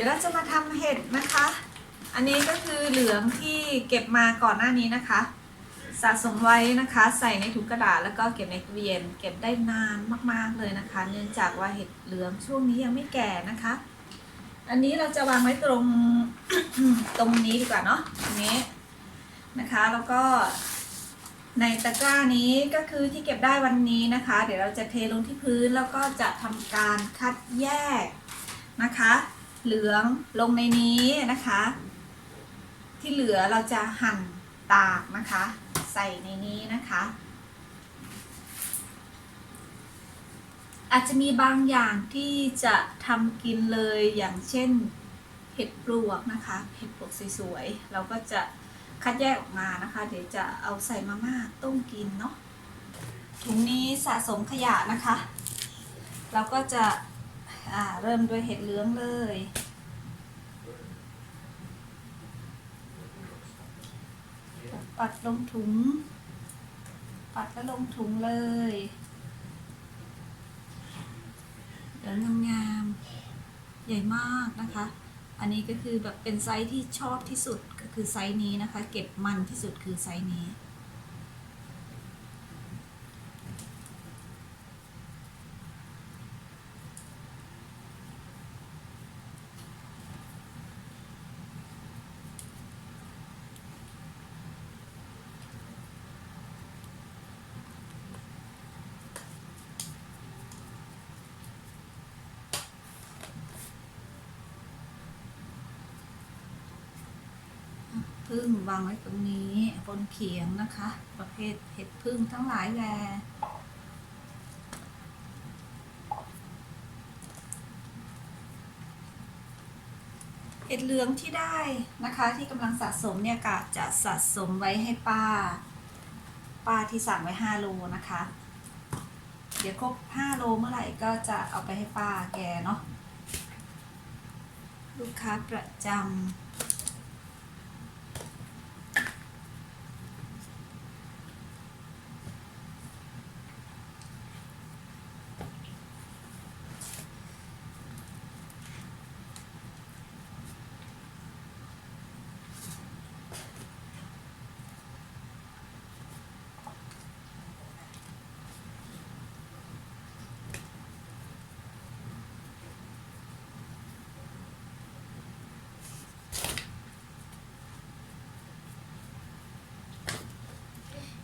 ดี๋ยวเราจะมาทำเห็ดนะคะ อันนี้ก็คือเหลืองที่เก็บมาก่อนหน้านี้นะคะ สะสมไว้นะคะ ใส่ในถุงกระดาษแล้วก็เก็บในตู้เย็น เก็บได้นานมากๆเลยนะคะ เนื่องจากว่าเห็ดเหลืองช่วงนี้ยังไม่แก่นะคะ อันนี้เราจะวางไว้ตรงตรงนี้ดีกว่าเนาะตรงนี้นะคะ แล้วก็ในตะกร้านี้ก็คือที่เก็บได้วันนี้นะคะ เดี๋ยวเราจะเทลงที่พื้นแล้วก็จะทำการคัดแยกนะคะ เหลืองลงในนี้นะคะ ที่เหลือเราจะหั่นตากนะคะ ใส่ในนี้นะคะ อาจจะมีบางอย่างที่จะทำกินเลยอย่างเช่นเห็ดปลวกนะคะเห็ดปลวกสวยๆเราก็จะคัดแยกออกมานะคะ เดี๋ยวจะเอาใส่มาม่าต้มกินเนาะถุงนี้สะสมขยะนะคะ เราก็จะ อ่า เริ่มด้วยเห็ดเหลืองเลย ปัดลงถุง ปัดแล้วลงถุงเลยเหลืองงามๆใหญ่มากนะคะ อันนี้ก็คือแบบเป็นไซส์ที่ชอบที่สุดก็คือไซส์นี้นะคะ เก็บมันที่สุดคือไซส์นี้ พึ่งวางไว้ตรงนี้บนเขียงนะคะ ประเภทเห็ดพึ่งทั้งหลายแลเห็ดเหลืองที่ได้นะคะ ที่กำลังสะสมเนี่ยกะจะสะสมไว้ให้ป้า ป้าที่สั่งไว้5โลนะคะ เดี๋ยวครบ5โลเมื่อไหร่ก็จะเอาไปให้ป้าแกเนาะลูกค้าประจำ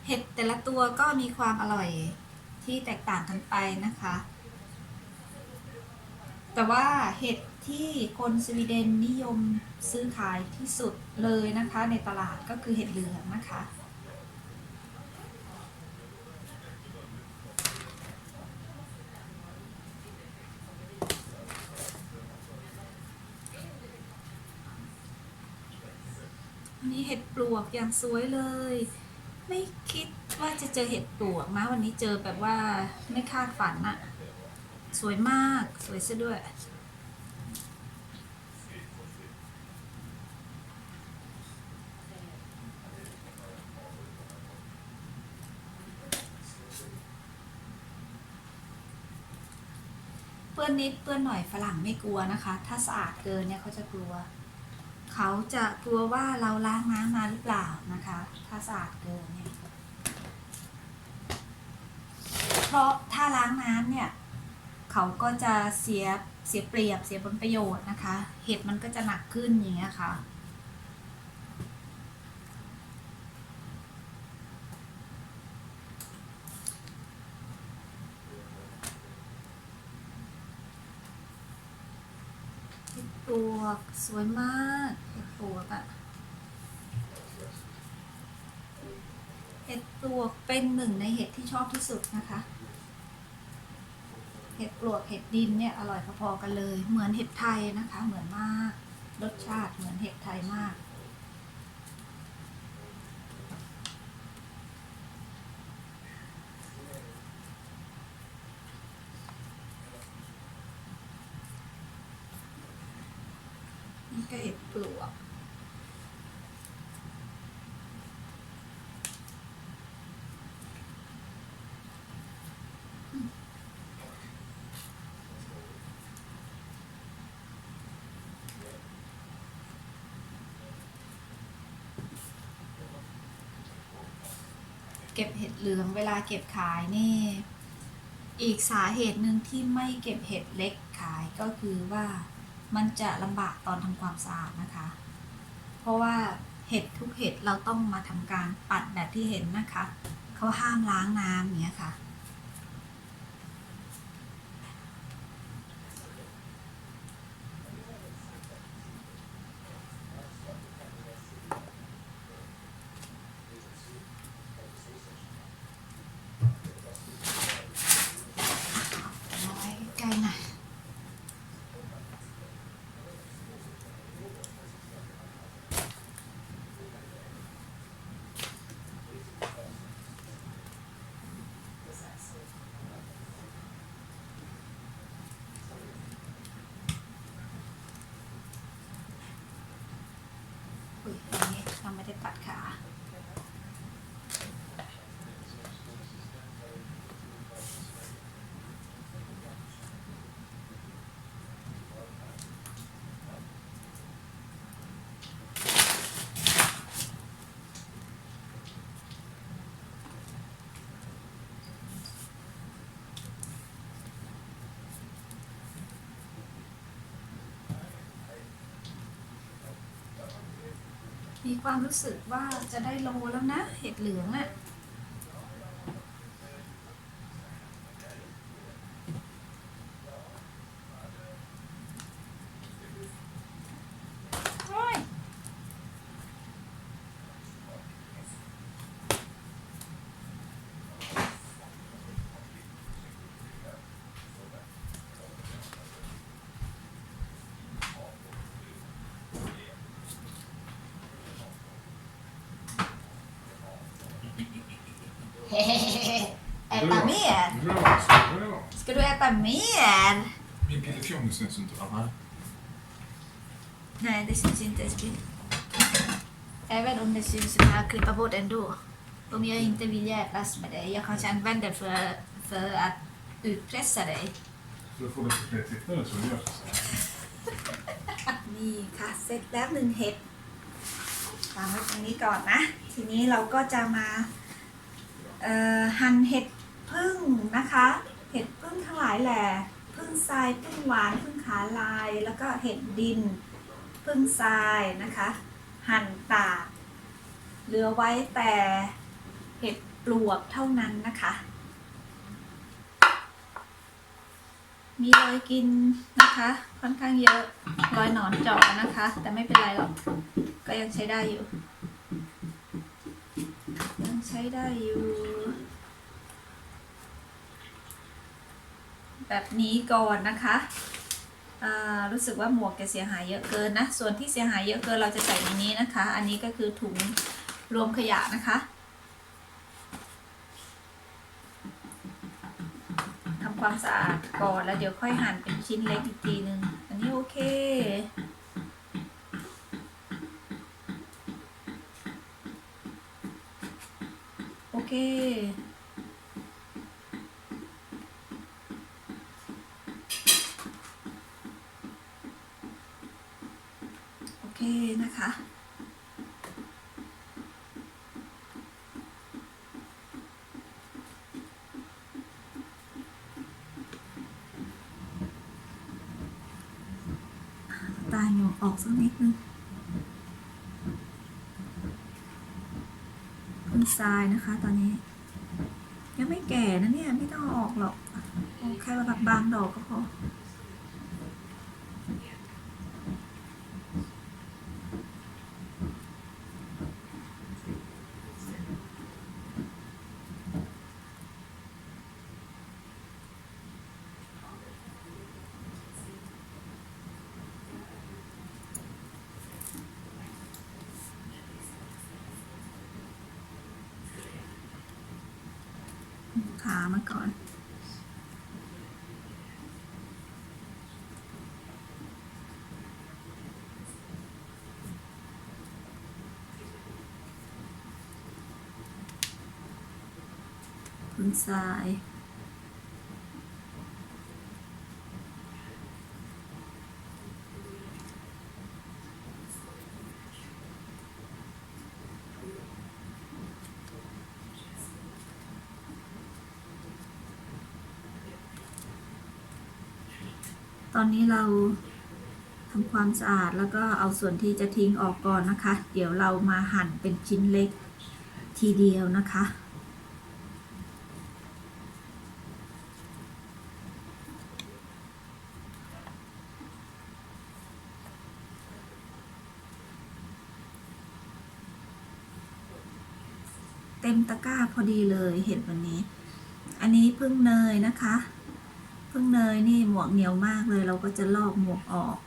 เห็ดแต่ละตัวก็มีความอร่อยที่แตกต่างกันไปนะคะ แต่ว่าเห็ดที่คนสวีเดนนิยมซื้อขายที่สุดเลยนะคะในตลาดก็คือเห็ดเหลืองนะคะนนี้เห็ดปลวกอย่างสวยเลย ไม่คิดว่าจะเจอเห็ดปลวกนะวันนี้เจอแบบว่าไม่คาดฝันอะสวยมากสวยซะด้วย เปื้อนนิดเปื้อนหน่อยฝรั่งไม่กลัวนะคะ ถ้าสะอาดเกินเนี่ยเขาจะกลัว เขาจะกลัวว่าเราล้างน้ำมาหรือเปล่านะคะ ถ้าสะอาดเกินเนี่ย เพราะถ้าล้างน้ำเนี่ย เขาก็จะเสียเสียเปรียบเสียผลประโยชน์นะคะ เห็ดมันก็จะหนักขึ้นอย่างเงี้ยค่ะเห็ดปลวสวยมาก เห็ดปลวกอะเห็ดปลวกเป็นหนึ่งในเห็ดที่ชอบที่สุดนะคะ เห็ดปลวกเห็ดดินเนี่ยอร่อยพอๆกันเลย เหมือนเห็ดไทยนะคะ เหมือนมาก รสชาติเหมือนเห็ดไทยมาก นี่ก็เห็ดปลวก เก็บเห็ดเหลืองเวลาเก็บขายนี่ อีกสาเหตุหนึ่งที่ไม่เก็บเห็ดเล็กขายก็คือว่ามันจะลำบากตอนทำความสะอาดนะคะ เพราะว่าเห็ดทุกเห็ดเราต้องมาทำการปัดแบบที่เห็นนะคะ เขาห้ามล้างน้ำเนี้ยค่ะ เอาไว้ใกล้ๆหน่อยอุ้ยอัน นี้เราไม่ มีความรู้สึกว่าจะได้โลแล้วนะ เห็ดเหลืองอะ่ะ Äta mer? Ja, så bra. Ska du äta mer? Min pillefjong syns inte va? Nej. Nej, det syns inte ens bild. Även om det syns kan jag klippa bort ändå. Om jag inte vill jävlas med dig. Jag kanske använder för, för att utpressa dig. Så du får lite fler tittare så gör så. นี่ค่ะเสร็จแล้วหนึ่งเห็ดวางไว้ตรงนี้ก่อนนะ ทีนี้เราก็จะมาเอ่อ หั่นเห็ดพึ่งนะคะ เห็ดพึ่งทั้งหลายแหละพึ่งทรายพึ่งหวานพึ่งขาลาย แล้วก็เห็ดดินพึ่งทรายนะคะ หั่นตากเหลือไว้แต่เห็ดปลวกเท่านั้นนะคะ มีรอยกินนะคะ ค่อนข้างเยอะรอยหนอนเจาะนะคะ แต่ไม่เป็นไรหรอก ก็ยังใช้ได้อยู่ ช้ได้อยู่ แบบนี้ก่อนนะคะรู้สึกว่าหมวกจะเสียหายเยอะเกินนะ ส่วนที่เสียหายเยอะเกินเราจะใส่ในนี้นะคะ อันนี้ก็คือถุงรวมขยะนะคะทำความสะอาดก่อนแล้วเดี๋ยวค่อยหั่นเป็นชิ้นเล็กอีกทีนึง อันนี้โอเค โอ เค โอเคนะคะ ตายหนูออกสักนิดนึงพึ่ง ทรายนะคะ ตอนนี้ ยังไม่แก่นะเนี่ย ไม่ต้องออกหรอกเอาแค่แบบบางดอกก็พอ ขามาก่อนพื้นทราย อนนี้เราทำความสะอาดแล้วก็เอาส่วนที่จะทิ้งออกก่อนนะคะ เดี๋ยวเรามาหั่นเป็นชิ้นเล็กทีเดียวนะคะเต็มตะกร้าพอดีเลยเห็ดวันนี้ อันนี้พึ่งเนยนะคะ พึ่งเนยนี่หมวกเหนียวมากเลย เราก็จะลอกหมวกออก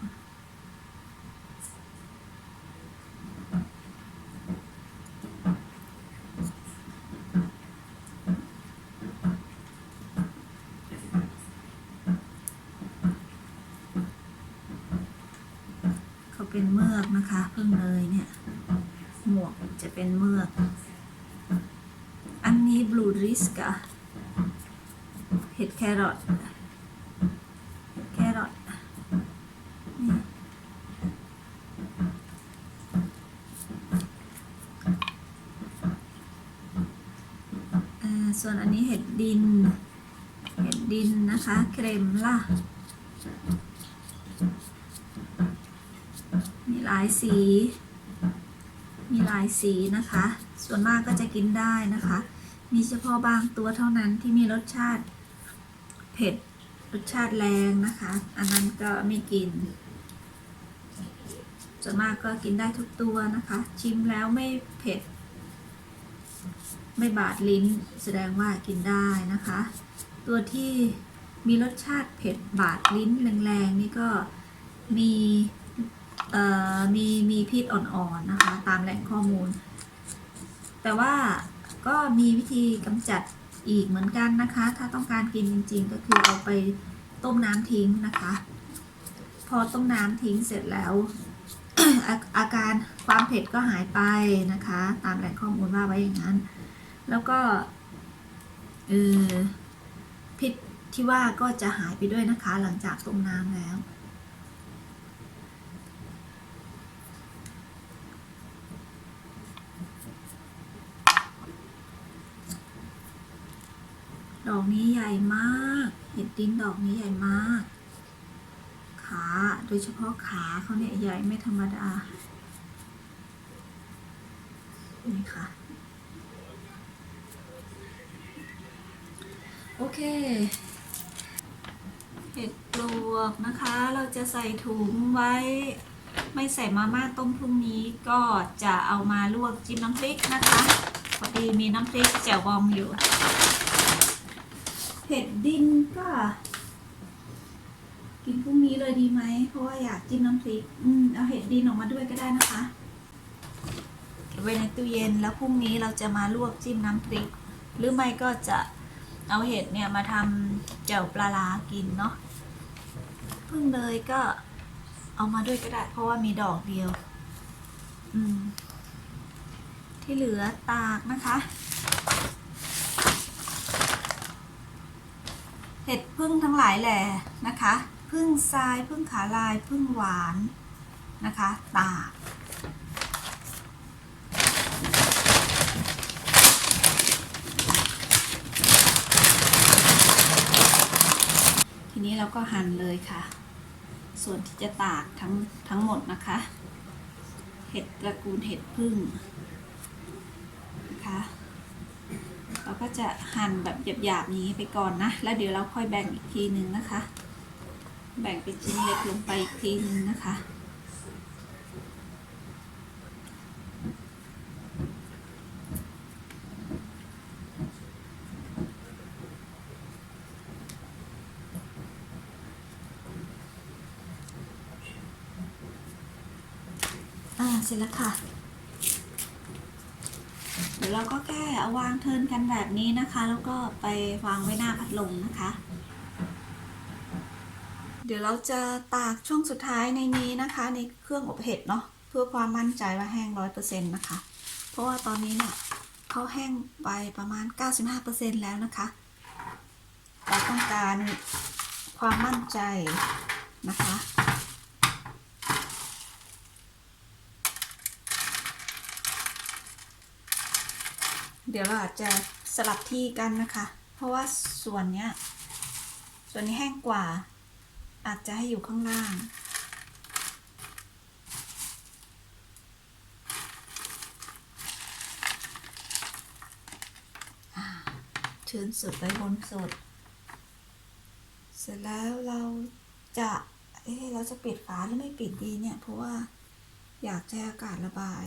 เขาเป็นเมือกนะคะพึ่งเนยเนี่ย หมวกจะเป็นเมือก อันนี้บลูริสกะเห็ดแครอทแครอทนี่อ่า ส่วนอันนี้เห็ดดิน เห็ดดินนะคะ เครมล่ะ มีหลายสี มีหลายสีนะคะ ส่วนมากก็จะกินได้นะคะ มีเฉพาะบางตัวเท่านั้นที่มีรสชาติ เผ็ด รสชาติแรงนะคะ อันนั้นก็ไม่กิน ส่วนมากก็กินได้ทุกตัวนะคะ ชิมแล้วไม่เผ็ด ไม่บาดลิ้นแสดงว่ากินได้นะคะ ตัวที่มีรสชาติเผ็ดบาดลิ้นแรงๆนี่ก็มีเอ่อมีมีพิษอ่อนๆนะคะ ตามแหล่งข้อมูล แต่ว่าก็มีวิธีกำจัดอีกเหมือนกันนะคะ ถ้าต้องการกินจริงๆ ก็คือเอาไปต้มน้ำทิ้งนะคะ พอต้มน้ำทิ้งเสร็จแล้วอาอาการความเผ็ดก็หายไปนะคะ ตามแหล่งข้อมูลว่าไว้อย่างนั้น แล้วก็เออพิษที่ว่าก็จะหายไปด้วยนะคะ หลังจากต้มน้ำแล้ว ดอกนี้ใหญ่มาก เห็ดดินดอกนี้ใหญ่มาก ขาโดยเฉพาะขาเขาเนี่ยใหญ่ไม่ธรรมดา นี่ค่ะ โอเค เห็ดปลวกนะคะ เราจะใส่ถุงไว้ ไม่ใส่มาม่าต้มพรุ่งนี้ก็จะเอามาลวกจิ้มน้ำพริกนะคะ พอดีมีน้ำพริกแจ่วบองอยู่ เห็ดดินก็กินพรุ่งนี้เลยดีไหม เพราะว่าอยากจิ้มน้ำพริก อืม เอาเห็ดดินออกมาด้วยก็ได้นะคะเก็บไว้ในตู้เย็นแล้วพรุ่งนี้เราจะมาลวกจิ้มน้ำพริก หรือไม่ก็จะ เอาเห็ดเนี่ยมาทำแจ่วปลาลากินเนาะเพิ่งเลยก็เอามาด้วยก็ได้ เพราะว่ามีดอกเดียว อืม ที่เหลือตากนะคะ เห็ดพึ่งทั้งหลายแหล่นะคะ พึ่งทรายพึ่งขาลายพึ่งหวานนะคะ ตาก ทีนี้เราก็หั่นเลยค่ะ ส่วนที่จะตากทั้งทั้งหมดนะคะ เห็ดตระกูลเห็ดพึ่งนะคะเราก็จะหั่นแบบหยาบๆอย่างนี้ไปก่อนนะ แล้วเดี๋ยวเราค่อยแบ่งอีกทีนึงนะคะ แบ่งเป็นชิ้นเล็กลงไปอีกทีนึงนะคะ เสร็จแล้วค่ะ เดี๋ยวเราก็แค่เอาวางเทินกันแบบนี้นะคะ แล้วก็ไปวางไว้หน้าพัดลมนะคะ เดี๋ยวเราจะตากช่วงสุดท้ายในนี้นะคะ ในเครื่องอบเห็ดเนาะเพื่อความมั่นใจว่าแห้งร้อยเปอร์เซ็นต์นะคะ เพราะว่าตอนนี้เนี่ยเขาแห้งไปประมาณ 95%แล้วนะคะเราต้องการความมั่นใจนะคะ เดี๋ยวเราอาจจะสลับที่กันนะคะ เพราะว่าส่วนเนี้ย ส่วนนี้แห้งกว่า อาจจะให้อยู่ข้างล่าง ชื้นสุดไว้บนสุด เสร็จแล้วเราจะเอ๊ะเราจะปิดฝาหรือไม่ปิดดีเนี่ย เพราะว่าอยากใช้อากาศระบาย